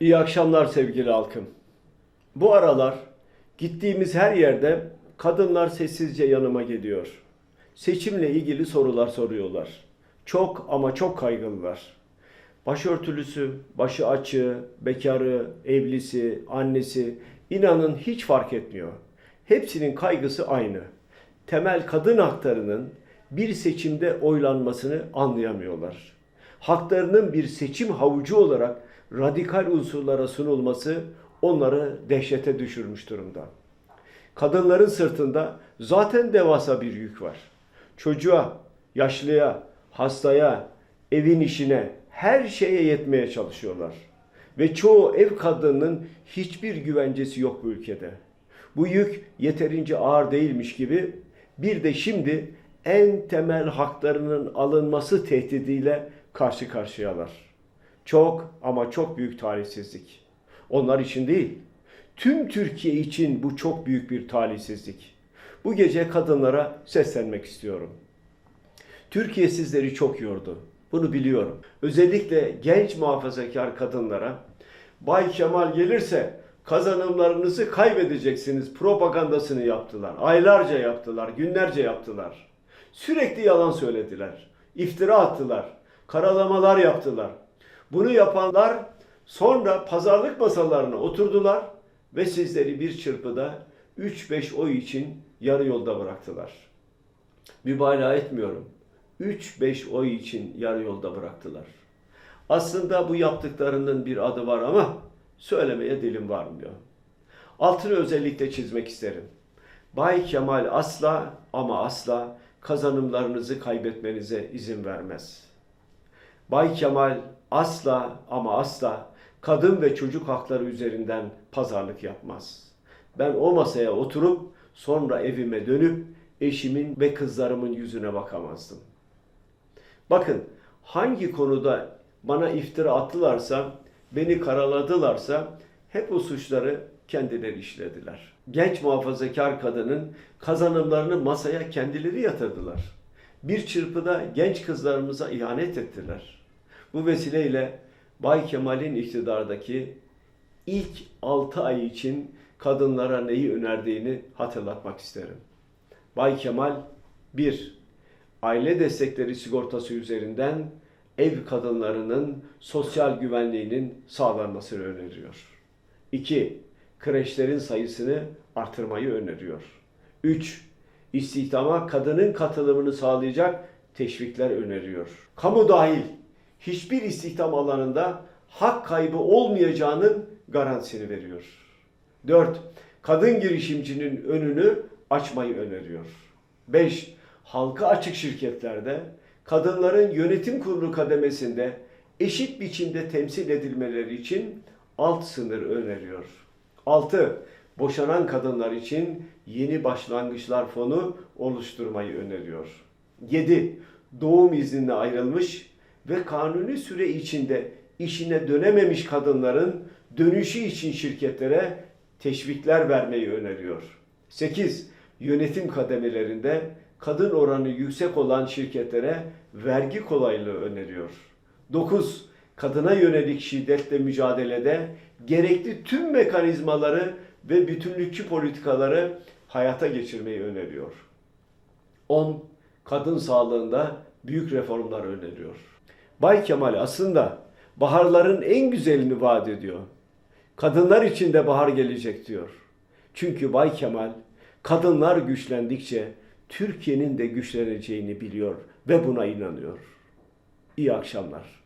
İyi akşamlar sevgili halkım. Bu aralar gittiğimiz her yerde kadınlar sessizce yanıma geliyor. Seçimle ilgili sorular soruyorlar. Çok ama çok kaygılılar. Başörtülüsü, başı açığı, bekarı, evlisi, annesi inanın hiç fark etmiyor. Hepsinin kaygısı aynı. Temel kadın haklarının bir seçimde oylanmasını anlayamıyorlar. Haklarının bir seçim havucu olarak radikal unsurlara sunulması onları dehşete düşürmüş durumda. Kadınların sırtında zaten devasa bir yük var. Çocuğa, yaşlıya, hastaya, evin işine, her şeye yetmeye çalışıyorlar. Ve çoğu ev kadınının hiçbir güvencesi yok bu ülkede. Bu yük yeterince ağır değilmiş gibi bir de şimdi en temel haklarının alınması tehdidiyle karşı karşıyalar. Çok ama çok büyük talihsizlik. Onlar için değil, tüm Türkiye için bu çok büyük bir talihsizlik. Bu gece kadınlara seslenmek istiyorum. Türkiye sizleri çok yordu. Bunu biliyorum. Özellikle genç muhafazakar kadınlara Bay Kemal gelirse kazanımlarınızı kaybedeceksiniz propagandasını yaptılar. Aylarca yaptılar, günlerce yaptılar. Sürekli yalan söylediler. iftira attılar. Karalamalar yaptılar. Bunu yapanlar sonra pazarlık masalarına oturdular ve sizleri bir çırpıda 3-5 oy için yarı yolda bıraktılar. Mübalağa etmiyorum. 3-5 oy için yarı yolda bıraktılar. Aslında bu yaptıklarının bir adı var ama söylemeye dilim varmıyor. Altını özellikle çizmek isterim. Bay Kemal asla ama asla kazanımlarınızı kaybetmenize izin vermez. Bay Kemal asla ama asla kadın ve çocuk hakları üzerinden pazarlık yapmaz. Ben o masaya oturup sonra evime dönüp eşimin ve kızlarımın yüzüne bakamazdım. Bakın hangi konuda bana iftira attılarsa, beni karaladılarsa hep o suçları kendileri işlediler. Genç muhafazakar kadının kazanımlarını masaya kendileri yatırdılar. Bir çırpıda genç kızlarımıza ihanet ettiler. Bu vesileyle Bay Kemal'in iktidardaki ilk 6 ay için kadınlara neyi önerdiğini hatırlatmak isterim. Bay Kemal 1. Aile destekleri sigortası üzerinden ev kadınlarının sosyal güvenliğinin sağlanmasını öneriyor. 2. Kreşlerin sayısını artırmayı öneriyor. 3. İstihdama kadının katılımını sağlayacak teşvikler öneriyor. Kamu dahil hiçbir istihdam alanında hak kaybı olmayacağının garantisini veriyor. 4. Kadın girişimcinin önünü açmayı öneriyor. 5. Halka açık şirketlerde kadınların yönetim kurulu kademesinde eşit biçimde temsil edilmeleri için alt sınır öneriyor. 6. Boşanan kadınlar için yeni başlangıçlar fonu oluşturmayı öneriyor. 7. Doğum iznine ayrılmış ve kanuni süre içinde işine dönememiş kadınların dönüşü için şirketlere teşvikler vermeyi öneriyor. 8. Yönetim kademelerinde kadın oranı yüksek olan şirketlere vergi kolaylığı öneriyor. 9. Kadına yönelik şiddetle mücadelede gerekli tüm mekanizmaları ve bütünlükçü politikaları hayata geçirmeyi öneriyor. 10. Kadın sağlığında büyük reformlar öneriyor. Bay Kemal aslında baharların en güzelini vaat ediyor. Kadınlar için de bahar gelecek diyor. Çünkü Bay Kemal kadınlar güçlendikçe Türkiye'nin de güçleneceğini biliyor ve buna inanıyor. İyi akşamlar.